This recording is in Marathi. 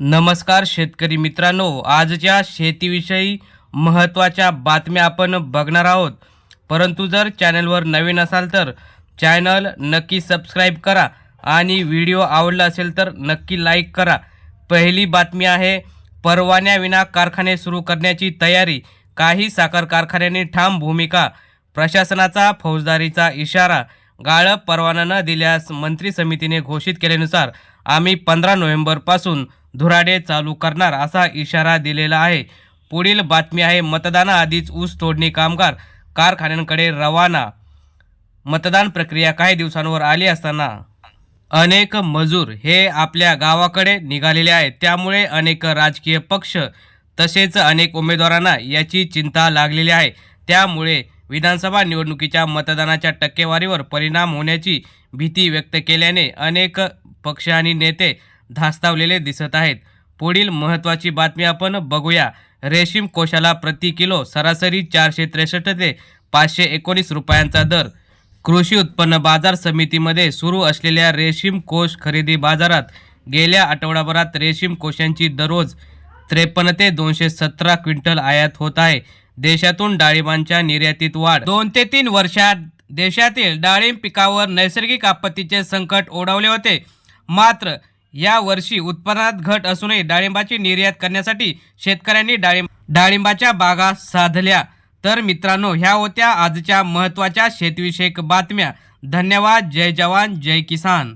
नमस्कार शेतकरी मित्रांनो आजच्या शेतीविषयी महत्त्वाच्या बातम्या आपण बघणार आहोत. परंतु जर चॅनलवर नवीन असाल तर चॅनल नक्की सबस्क्राईब करा आणि व्हिडिओ आवडला असेल तर नक्की लाईक करा. पहिली बातमी आहे परवान्याविना कारखाने सुरू करण्याची तयारी. काही साखर कारखान्यांनी ठाम भूमिका प्रशासनाचा फौजदारीचा इशारा गाळप परवाना न दिल्यास मंत्री समितीने घोषित केल्यानुसार आम्ही पंधरा नोव्हेंबरपासून धुराडे चालू करणार असा इशारा दिलेला आहे. पुढील बातमी आहे मतदानाआधीच ऊस तोडणी कामगार कारखान्यांकडे रवाना. मतदान प्रक्रिया काही दिवसांवर आली असताना अनेक मजूर हे आपल्या गावाकडे निघालेले आहेत. त्यामुळे अनेक राजकीय पक्ष तसेच अनेक उमेदवारांना याची चिंता लागलेली आहे. त्यामुळे विधानसभा निवडणुकीच्या मतदानाच्या टक्केवारीवर परिणाम होण्याची भीती व्यक्त केल्याने अनेक पक्ष आणि नेते धास्तावलेले दिसत आहेत. पुढील महत्त्वाची बातमी आपण बघूया. रेशीम कोशाला प्रति किलो सरासरी चारशे त्रेसष्ट ते पाचशे एकोणीस रुपयांचा दर. कृषी उत्पन्न बाजार समितीमध्ये सुरू असलेल्या रेशीम कोष खरेदी बाजारात गेल्या आठवडाभरात रेशीम कोशांची दररोज त्रेपन्न ते दोनशे सतरा क्विंटल आयात होत आहे. देशातून डाळिंबांच्या निर्यातीत वाढ. दोन ते तीन वर्षात देशातील डाळिंब पिकावर नैसर्गिक आपत्तीचे संकट ओढवले होते. मात्र या वर्षी उत्पन्नात घट असूनही डाळिंबाची निर्यात करण्यासाठी शेतकऱ्यांनी डाळिंब डाळिंबाच्या बागा साधल्या. तर मित्रांनो ह्या होत्या आजच्या महत्त्वाच्या शेतीविषयक बातम्या. धन्यवाद. जय जवान. जय किसान.